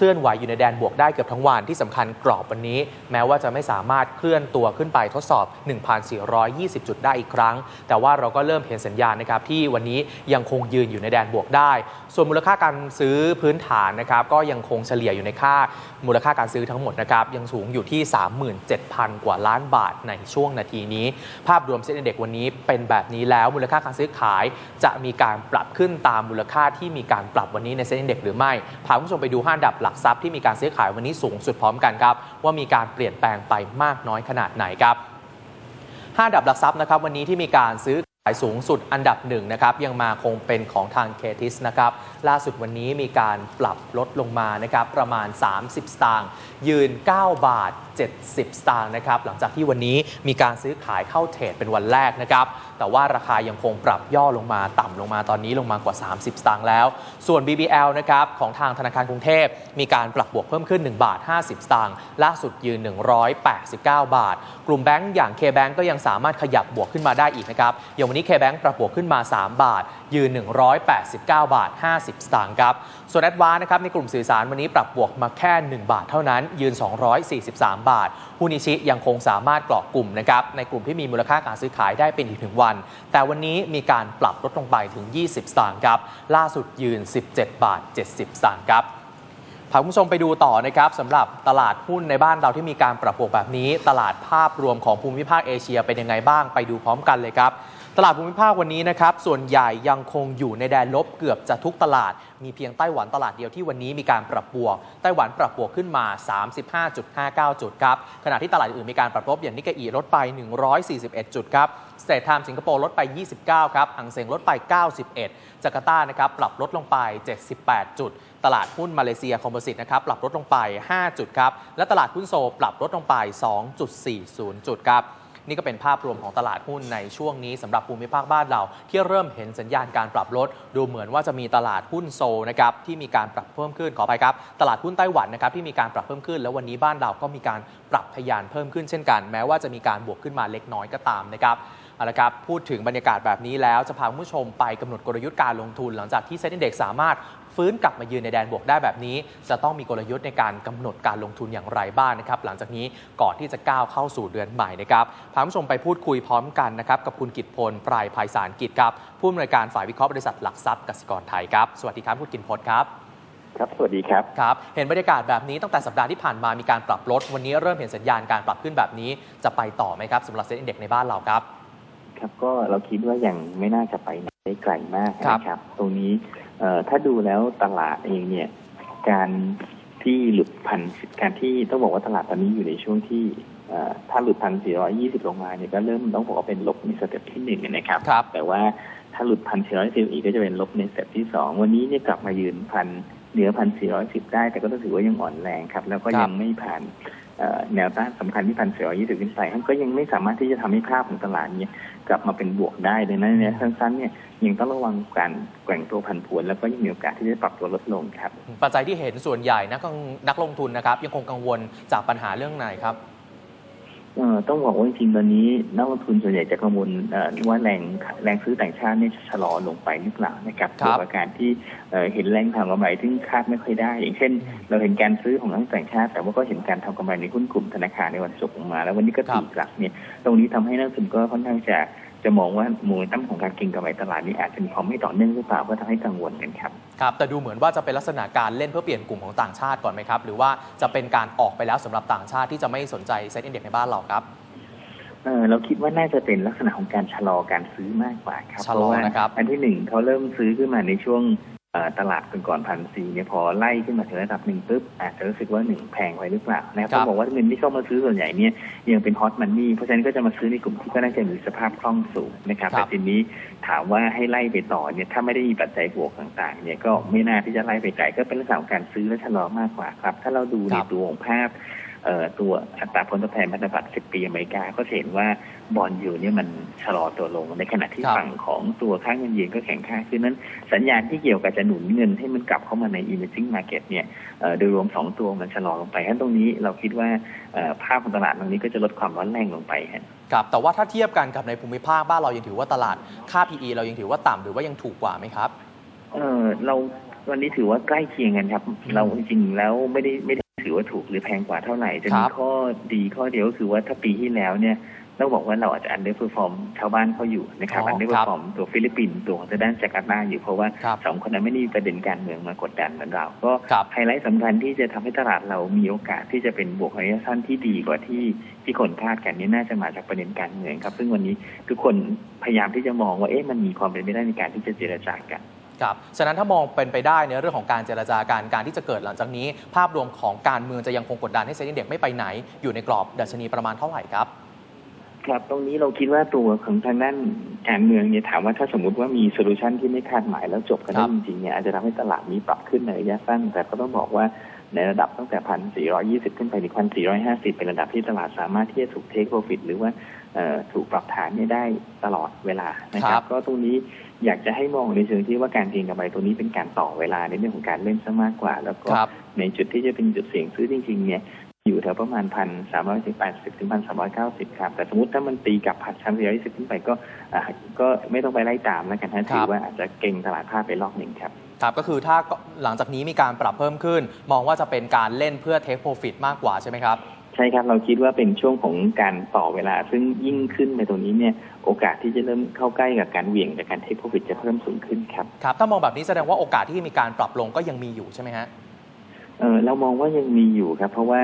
เคลื่อนไหวอยู่ในแดนบวกได้เกือบทั้งวันที่สำคัญกรอบวันนี้ แม้ว่าจะไม่สามารถเคลื่อนตัวขึ้นไปทดสอบ 1,420 จุดได้อีกครั้ง แต่ว่าเราก็เริ่มเห็นสัญญาณนะครับที่วันนี้ยังคงยืนอยู่ในแดนบวกได้ ส่วนมูลค่าการซื้อพื้นฐานนะครับก็ยังคงเฉลี่ยอยู่ในค่ามูลค่าการซื้อทั้งหมดนะครับยังสูงอยู่ที่ 37,000 กว่าล้านบาทในช่วงนาทีนี้ ภาพรวมเซ็นเด็กวันนี้เป็นแบบนี้แล้วมูลค่าการซื้อขาย จะมีการปรับขึ้นตามมูลค่าที่มีการปรับวันนี้ในเซ็นเด็กหรือไม่พาคุณผู้ชมไปดูห้าอันดับหลักักทรัพย์ที่มีการซื้อขายวันนี้สูงสุดพร้อมกันครับ ว่ามีการเปลี่ยนแปลงไปมากน้อยขนาดไหนครับห้าดับหลักทรัพย์นะครับวันนี้ที่มีการซื้อขายสูงสุดอันดับหนึ่งนะครับยังมาคงเป็นของทางเคทิสนะครับล่าสุดวันนี้มีการปรับลดลงมานะครับประมาณ 30 สตางค์ยืน 9 บาท 70 สตางค์นะครับหลังจากที่วันนี้มีการซื้อขายเข้าเทรดเป็นวันแรกนะครับแต่ว่าราคายังคงปรับย่อลงมาต่ำลงมาตอนนี้ลงมากว่า 30 สตางค์แล้ว ส่วน BBL นะครับของทางธนาคารกรุงเทพ มีการปรับบวกเพิ่มขึ้น 1 บาท 50 สตางค์ล่าสุดยืน 189 บาท กลุ่มแบงก์อย่าง K-Bank ก็ยังสามารถขยับบวกขึ้นมาได้อีกนะครับอย่างวันนี้ K-Bank ปรับบวกขึ้นมา 3 บาท ยืน 189 บาท 50 สตางค์ครับส่วนแอดวานนะครับในกลุ่มสื่อสารวันนี้ปรับบวกมาแค่ 1 บาทเท่านั้นยืน 243 บาทหุ้นิชิยังคงสามารถเกาะกลุ่มนะครับในกลุ่มที่มีมูลค่าการซื้อขายได้เป็นอีกหนึ่งวัน แต่วันนี้มีการปรับลดลงไปถึง 20 สตางค์ครับ ล่าสุดยืน 17 บาท 70 สตางค์ครับพาคุณผู้ชมไปดูต่อนะครับสำหรับตลาดหุ้นในบ้านเราที่มีการปรับปรุงแบบนี้ ตลาดภาพรวมของภูมิภาคเอเชียเป็นยังไงบ้างไปดูพร้อมกันเลยครับ ตลาดภูมิภาควันนี้นะครับ ส่วนใหญ่ยังคงอยู่ในแดนลบเกือบจะทุกตลาด มีเพียงไต้หวันตลาดเดียวที่วันนี้มีการปรับบวก ไต้หวันปรับบวกขึ้นมา 35.59 จุดครับ ขณะที่ตลาดอื่นมีการปรับลบอย่างนิกเกอีลดไป 141 จุดครับสเตทไทม์สิงคโปร์ลดไป 29 ครับหังเซ็งลดไป 91 จาการ์ตานะครับปรับลดลงไป 78 จุด ตลาดหุ้นมาเลเซียคอมโพสิตนะครับปรับลดลงไป 5 จุดครับ และตลาดหุ้นโซลปรับลดลงไป 2.40 จุดครับ นี่ก็เป็นภาพรวมของตลาดหุ้นในช่วงนี้สำหรับภูมิภาคบ้านเรา ที่เริ่มเห็นสัญญาณการปรับลด ดูเหมือนว่าจะมีตลาดหุ้นโซนะครับที่มีการปรับเพิ่มขึ้นขอไปครับ ตลาดหุ้นไต้หวันนะครับที่มีการปรับเพิ่มขึ้น แล้ววันนี้บ้านเราก็มีการปรับทะยานเพิ่มขึ้นเช่นกัน แม้ว่าจะมีการบวกขึ้นมาเล็กน้อยก็ตามนะครับเอาละครับพูดถึงบรรยากาศแบบนี้แล้วจะพาคุณผู้ชมไปกำหนดกลยุทธ์การลงทุน หลังจากที่เซ็นดีเด็กสามารถ ฟื้นกลับมายืนในแดนบวกได้แบบนี้ จะต้องมีกลยุทธ์ในการกำหนดการลงทุนอย่างไรบ้างนะครับ หลังจากนี้ก่อนที่จะก้าวเข้าสู่เดือนใหม่นะครับพาคุณผู้ชมไปพูดคุยพร้อมกันนะครับกับคุณกิตพลปลายภัยสารกิจครับผู้อำนวยการฝ่ายวิเคราะห์บริษัทหลักทรัพย์กสิกรไทยครับสวัสดีครับคุณกิตพลครับครับ สวัสดีครับ ครับ เห็นบรรยากาศแบบนี้ตั้งแต่สัปดาห์ที่ผ่านมามีการปรับลด วันนี้เริ่มเห็นสัญญาณการปรับขึ้นแบบนี้ จะไปต่อไหมครับสำหรับเซ็นดีเด็กในบ้านเราครับ ครับ ก็เราคิดว่ายังไม่น่าจะไปไหนได้ไกลมากครับนะครับ ตรงนี้เอ่อ ถ้าดูแล้วตลาดเองเนี่ย การที่หลุดพันการที่ต้องบอกว่าตลาดตอนนี้อยู่ในช่วงที่เอ่อถ้าหลุดพันสี่ร้อยี่สิบลงมาเนี่ยก็เริ่มต้องบอกว่าเป็นลบในสเต็ปที่หนึ่งนะครับครับ แต่ว่าถ้าหลุดพันสี่ร้อยสิบอีกก็จะเป็นลบในสเต็ปที่สองวันนี้เนี่ยกลับมายืนพันเหนือพันสี่ร้อยสิบได้ แต่ก็ต้องถือว่ายังอ่อนแรงครับ แล้วก็ครับยังไม่ผ่านเอ่อ แนวต้านสำคัญที่พันเสี่ร้อยี่สิบขึ้นไปมันก็ยังไม่สามารถที่จะทำให้ภาพของตลาดเนี้ยกลับมาเป็นบวกได้ดังนั้นเนี่ยสั้นๆเนี่ยยังต้องระวังการแกว่งตัวพันผวน แล้วก็ยังมีโอกาสที่จะปรับตัวลดลงครับ ปัจจัยที่เห็นส่วนใหญ่นักลงนักลงทุนนะครับ ยังคงกังวลจากปัญหาเรื่องไหนครับ ต้องบอกว่าจริงๆตอนนี้นักลงทุนส่วนใหญ่จะกังวลเอ่อว่าแรงแรงซื้อต่างชาติเนี่ยจะชะลอลงไปหรือเปล่านะครับครับเกี่ยวกับการที่เอ่อเห็นแรงทำกำไรที่คาดไม่ค่อยได้ อย่างเช่น เราเห็นการซื้อของนักต่างชาติ แต่ว่าก็เห็นการทำกำไรในหุ้นกลุ่มธนาคารในวันศุกร์ออกมา แล้ววันนี้ก็ตีกลับเนี่ยตรงนี้ทำให้นักลงทุนก็ค่อนข้างจะ จะมองว่ามูลตั้มของการเก็งกำไรตลาดนี้อาจจะมีความไม่ต่อเนื่องหรือเปล่าก็ทำให้กังวลกันครับครับแต่ดูเหมือนว่าจะเป็นลักษณะการเล่นเพื่อเปลี่ยนกลุ่มของต่างชาติก่อนไหมครับ หรือว่าจะเป็นการออกไปแล้วสำหรับต่างชาติที่จะไม่สนใจเซ็นดีเด็กในบ้านเราครับเออเราคิดว่าน่าจะเป็นลักษณะของการชะลอการซื้อมากกว่าครับชะลอเพราะว่านะครับอันที่หนึ่งเขาเริ่มซื้อขึ้นมาในช่วงเอ่อ ตลาดก่อนพันสี่เนี่ยพอไล่ขึ้นมาถึงระดับหนึ่งปุ๊บอาจจะรู้สึกว่าหนึ่งแพงไว้หรือเปล่านะครับครับต้องบอกว่าเงินที่เข้ามาซื้อส่วนใหญ่เนี่ยยังเป็นฮอตมันนี่เพราะฉะนั้นก็จะมาซื้อในกลุ่มที่ก็น่าจะมีสภาพคล่องสูงนะครับแต่ทีนี้ถามว่าให้ไล่ไปต่อเนี่ยถ้าไม่ได้มีปัจจัยบวกต่างๆเนี่ยก็ไม่น่าที่จะไล่ไปไกลก็เป็นลักษณะของการซื้อและชะลอมากกว่าครับ ถ้าเราดูในตัวของภาพเอ่อ ตัวอัตราผลตอบแทนพันธบัตร 10 ปีอเมริกาก็จะเห็นว่าบอลยูเนี่ยมันชะลอตัวลงในขณะที่ครับฝั่งของตัวค่าเงินเยนก็แข็งค่าขึ้นนั้น สัญญาณที่เกี่ยวกับจะหนุนเงินให้มันกลับเข้ามาใน emerging market เนี่ยเอ่อโดยรวม 2 ตัวมันชะลอลงไปฉะนั้นตรงนี้เราคิดว่าเอ่อภาพของตลาดตรงนี้ก็จะลดความร้อนแรงลงไปฮะครับแต่ว่าถ้าเทียบกันกับในภูมิภาคบ้านเรายังถือว่าตลาดค่า PE เรายังถือว่าต่ำหรือว่ายังถูกกว่าไหมครับเออเราวันนี้ถือว่าใกล้เคียงกันครับ เราจริงๆแล้วไม่ได้ไม่ได้ ถือว่าถูกหรือแพงกว่าเท่าไหร่ จะคมีรับข้อดีข้อเดียวก็คือว่าถ้าปีที่แล้วเนี่ยต้องบอกว่าเราอาจจะอันเดอร์เพอร์ฟอร์มชาวบ้านเขาอยู่นะครับอ๋ออันเดอร์เพอร์ฟอร์มตัวฟิลิปปินส์ตัวของทางด้านจาการ์ตาอยู่เพราะว่าครับสองคนนั้นไม่ได้มีประเด็นการเมืองมากดดันเหมือนเรา ก็ครับไฮไลท์สำคัญที่จะทำให้ตลาดเรามีโอกาสที่จะเป็นบวกระยะสั้นที่ดีกว่าที่ที่คนคาดกันนี่น่าจะมาจากประเด็นการเมืองครับ ซึ่งวันนี้ทุกคนพยายามที่จะมองว่าเอ๊ะมันมีความเป็นไปได้ในการที่จะเจรจากัน ครับ ฉะนั้นถ้ามองเป็นไปได้ในเรื่องของการเจรจาการการที่จะเกิดหลังจากนี้ ภาพรวมของการเมืองจะยังคงกดดันให้เซ็นดีเด็กไม่ไปไหน อยู่ในกรอบดัชนีประมาณเท่าไหร่ครับครับตรงนี้เราคิดว่าตัวของทางด้านการเมืองเนี่ยถามว่าถ้าสมมติว่ามีโซลูชันที่ไม่คาดหมายแล้วจบกันครัได้บจริงๆเนี่ยอาจจะทำให้ตลาดนี้ปรับขึ้นในระยะสั้น แต่ก็ต้องบอกว่าในระดับตั้งแต่พันสี่ร้อยี่สิบขึ้นไปถึงพันสี่ร้อยห้าสิบเป็นระดับที่ตลาดสามารถที่จะถูกเทคโปรฟิตหรือว่าเอ่อถูกปรับฐานเนี่ยได้ตลอดเวลานะคครัรับบก็ตรงนี้ อยากจะให้มองในเชิงที่ว่าการเก็งกำไรตัวนี้เป็นการต่อเวลาในเรื่องของการเล่นซะมากกว่า แล้วก็ครับในจุดที่จะเป็นจุดเสี่ยงซื้อจริง ๆ เนี่ยอยู่แถวประมาณพันสามร้อยสิบแปดสิบถึงพันสามร้อยเก้าสิบครับ แต่สมมติถ้ามันตีกลับพันสามร้อยสิบขึ้นไปก็อ่าก็ไม่ต้องไปไล่ตามแล้วกันนะถือว่าอาจจะเก่งตลาดภาพไปรอบหนึ่งครับครับก็คือถ้าหลังจากนี้มีการปรับเพิ่มขึ้น มองว่าจะเป็นการเล่นเพื่อเทคโปรฟิตมากกว่าใช่ไหมครับใช่ครับเราคิดว่าเป็นช่วงของการต่อเวลา ซึ่งยิ่งขึ้นในตรงนี้เนี่ยโอกาสที่จะเริ่มเข้าใกล้กับการเหวี่ยงจากการเทคโปรฟิตจะเพิ่มสูงขึ้นครับครับถ้ามองแบบนี้แสดงว่าโอกาสที่มีการปรับลงก็ยังมีอยู่ใช่ไหมฮะเออเรามองว่ายังมีอยู่ครับ เพราะว่า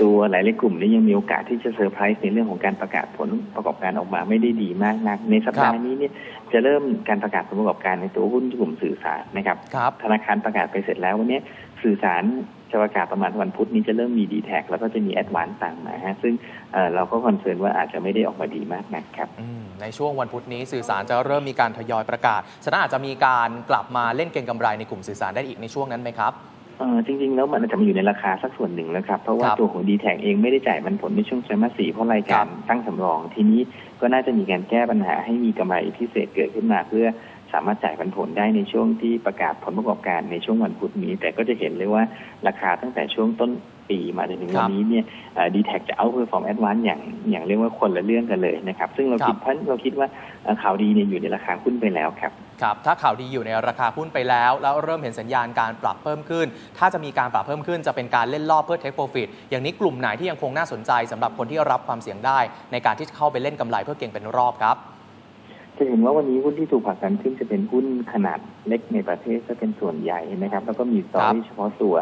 ตัวหลายๆกลุ่มนี้ยังมีโอกาสที่จะเซอร์ไพรส์ในเรื่องของการประกาศผลประกอบการออกมาไม่ได้ดีมากนัก ในสัปดาห์นี้เนี่ยจะเริ่มการประกาศผลประกอบการในตัวหุ้นกลุ่มสื่อสารนะครับครับธนาคารประกาศไปเสร็จแล้ววันนี้สื่อสาร จะประกาศประมาณวันพุธนี้จะเริ่มมีดีแท็แล้วก็จะมีแอดวานซ์ต่างมาฮะซึ่งเอ่อเราก็คอนเซิร์นว่าอาจจะไม่ได้ออกมาดีมากนักครับอืมในช่วงวันพุธนี้สื่อสารจะเริ่มมีการทยอยประกาศฉะนั้นอาจจะมีการกลับมาเล่นเก็งกำไรในกลุ่มสื่อสารได้อีกในช่วงนั้นไหมครับเออจริงๆ แล้วมันอาจจะมาอยู่ในราคาสักส่วนหนึ่งแล้วครับ เพราะว่าครับตัวของดีแท็เองไม่ได้จ่ายมันผลในช่วงไตรมาสสี่เพราะรายครัการบตั้งสำรอง ทีนี้ก็น่าจะมีการแก้ปัญหาให้มีกำไรพิเศษเกิดขึ้นมาเพื่อ สามารถจ่ายปันผลได้ในช่วงที่ประกาศผลประกอบการในช่วงวันพุธนี้ แต่ก็จะเห็นเลยว่าราคาตั้งแต่ช่วงต้นปีมาจนถึงครัวับนนี้เนี่ยดีแท็จะเอาเพอร์ฟอร์มแอดวานอย่างอย่างเรียกว่าคนละเรื่องกันเลยนะครับ ซึ่งเราคิดครับเพราะเราคิดว่าเอ่อข่าวดีเนี่ยอยู่ในราคาหุ้นไปแล้วครับครับถ้าข่าวดีอยู่ในราคาหุ้นไปแล้ว แล้วเริ่มเห็นสัญญาณการปรับเพิ่มขึ้น ถ้าจะมีการปรับเพิ่มขึ้นจะเป็นการเล่นรอบเพื่อเทคโปรฟิตอย่างนี้กลุ่มไหนที่ยังคงน่าสนใจสำหรับคนที่รับความเสี่ยงได้ ในการที่จะเข้าไปเล่นกำไรเพื่อเก็งเป็นรอบครับ จะเห็นว่าวันนี้หุ้นที่ถูกผลักดันขึ้นจะเป็นหุ้นขนาดเล็กในประเทศจะเป็นส่วนใหญ่นะครับ แล้วก็มีสตอรี่เฉพาะตัว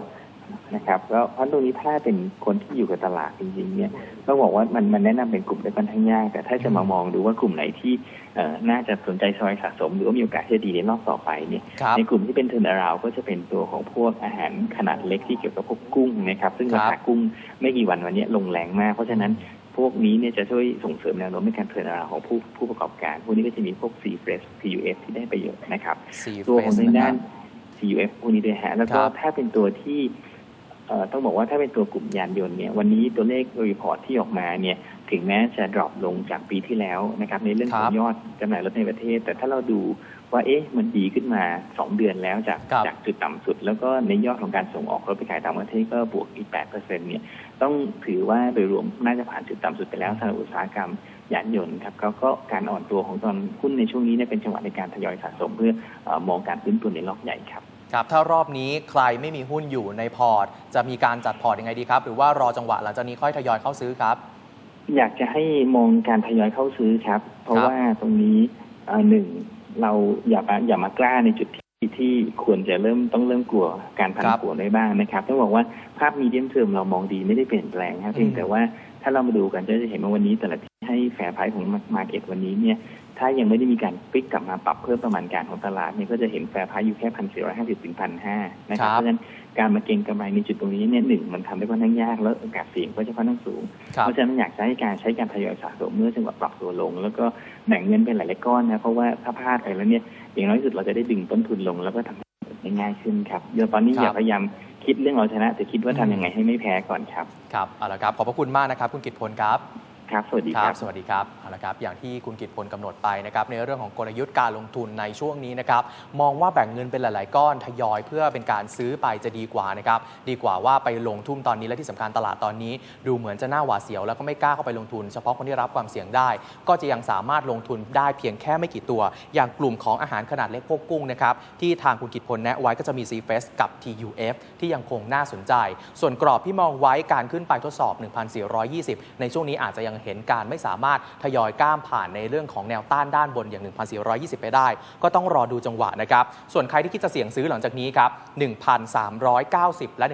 นะครับแล้วเพราะตรงนี้ถ้าเป็นคนที่อยู่กับตลาดจริงๆเนี่ยต้องบอกว่ามันมันแนะนำเป็นกลุ่มได้ค่อนข้างยากแต่ถ้าจะมามองดูว่ากลุ่มไหนที่เอ่อน่าจะสนใจซอยสะสม หรือว่ามีโอกาสที่จะดีในรอบต่อไปเนี่ยครับในกลุ่มที่เป็นเทอร์นาราวก็จะเป็นตัวของพวกอาหารขนาดเล็กที่เกี่ยวกับพวกกุ้งนะครับซึ่งครับราคากุ้งไม่กี่วันวันนี้ลงแรงมาก เพราะฉะนั้น พวกนี้เนี่ยจะช่วยส่งเสริมแนวโน้มในการเทอร์นาราวของผู้ผู้ประกอบการ พวกนี้ก็จะมีพวก C f r e s PUF ที่ได้ประโยชน์นะครับซีตัวของเฟทางสนะคด้ารันบ CUF พวกนี้ด้วยฮะแล้วก็ครับถ้าเป็นตัวที่เอ่อต้องบอกว่าถ้าเป็นตัวกลุ่มยานยนต์เนี่ยวันนี้ตัวเลขรีพอร์ตที่ออกมาเนี่ยถึงแม้จะดรอปลงจากปีที่แล้วนะครับในเรื่องขอครังบยอดจำหน่ายรถในประเทศ แต่ถ้าเราดู ว่าเอ๊ะมันดีขึ้นมา 2 เดือนแล้วจากครับ จากจุดต่ำสุด แล้วก็ในยอดของการส่งออกรถไปขายต่างประเทศก็บวกอีก8%เนี่ยต้องถือว่าโดยรวมน่าจะผ่านจุดต่ำสุดไปแล้วสำหรับอุตสาหกรรมยานยนต์ครับเขาก็การอ่อนตัวของตอนหุ้นในช่วงนี้เนี่ยเป็นจังหวะในการทยอยสะสมเพื่อเออมองการฟื้นตัวในรอบใหญ่ครับ ครับ ถ้ารอบนี้ใครไม่มีหุ้นอยู่ในพอร์ต จะมีการจัดพอร์ตยังไงดีครับ หรือว่ารอจังหวะหลังจากนี้ค่อยทยอยเข้าซื้อครับ อยากจะให้มองการทยอยเข้าซื้อครับ เพราะครับว่าตรงนี้เอ่อหนึ่ง เราอย่ามาอย่ามากล้าในจุดที่ที่ควรจะเริ่มต้องเริ่มกลัวการพันครับผัวได้บ้างนะครับต้องบอกว่าภาพมีเดียมเทอมเรามองดีไม่ได้เปลี่ยนแปลงครับเพียงแต่ว่าถ้าเรามาดูกันจะเห็นว่าวันนี้แต่ละ ให้แฟร์ไพรส์ของมาเก็ตวันนี้เนี่ยถ้ายังไม่ได้มีการพลิกกลับมาปรับเพิ่มประมาณการของตลาดเนี่ยก็จะเห็นแฟร์ไพรส์อยู่แค่พันสี่ร้อยห้าสิบถึงพันห้านะครับครับเพราะฉะนั้นการมาเก็งกำไรในจุดตรงนี้เนี่ยหนึ่งมันทำได้ค่อนข้างยากแล้วโอกาสเสี่ยงก็จะค่อนข้างสูง เพราะฉะนั้นอยากให้การใช้การทยอยสะสมเมื่อจังหวะปรับตัวลง แล้วก็แบ่งเงินเป็นหลายๆก้อนนะเพราะว่าถ้าพลาดไปแล้วเนี่ยอย่างน้อยสุดเราจะได้ดึงต้นทุนลงแล้วก็ทำให้ง่ายขึ้นครับเดี๋ยวตอนนี้อย่าพยายามคิดเรื่องเอาชนะแต่คิดว่าทำยังไงให้ไม่แพ้ก่อนครับครับเอาละครับขอบพระคุณมากนะครับคุณกิตพลครับ ครับ สวัสดีคครัรับบสวัสดีครับ เอาละครับ อย่างที่คุณกิตพลกำหนดไปนะครับ ในเรื่องของกลยุทธ์การลงทุนในช่วงนี้นะครับ มองว่าแบ่งเงินเป็นหลาย ๆ ก้อนทยอยเพื่อเป็นการซื้อไปจะดีกว่านะครับ ดีกว่าว่าไปลงทุนตอนนี้และที่สำคัญตลาดตอนนี้ ดูเหมือนจะน่าหวาดเสียวแล้วก็ไม่กล้าเข้าไปลงทุน เฉพาะคนที่รับความเสี่ยงได้ ก็จะยังสามารถลงทุนได้เพียงแค่ไม่กี่ตัว อย่างกลุ่มของอาหารขนาดเล็กพวกกุ้งนะครับ ที่ทางคุณกิตพลแนะไว้ก็จะมี c f e s กับ TUF ที่ยังคงน่าสนใจ ส่วนกรอบที่มองไว้การขึ้นไปทดสอบ 1,420 ในช่วงนี้อาจจะยังเห็นการไม่สามารถทยอยก้ามผ่านในเรื่องของแนวต้านด้านบนอย่าง 1,420 ไปได้ ก็ต้องรอดูจังหวะนะครับ ส่วนใครที่คิดจะเสี่ยงซื้อหลังจากนี้ครับ1,390 และ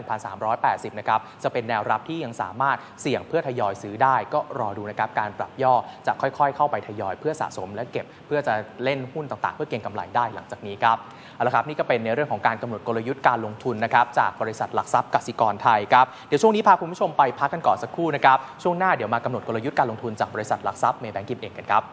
1,380 นะครับ จะเป็นแนวรับที่ยังสามารถเสี่ยงเพื่อทยอยซื้อได้ ก็รอดูนะครับการปรับย่อจะค่อยๆ เข้าไปทยอยเพื่อสะสมและเก็บ เพื่อจะเล่นหุ้นต่างๆ เพื่อเก็งกำไรได้หลังจากนี้ครับเอาละครับนี่ก็เป็นในเรื่องของการกำหนดกลยุทธ์การลงทุนนะครับจากบริษัทหลักทรัพย์กสิกรไทยครับเดี๋ยวช่วงนี้พาคุณผู้ชมไปพักกันก่อนสักครู่นะครับช่วงหน้าเดี๋ยวมากำหนดกลยุทธ์การลงทุนจากบริษัทหลักทรัพย์เมย์แบงกิมเองกันครับ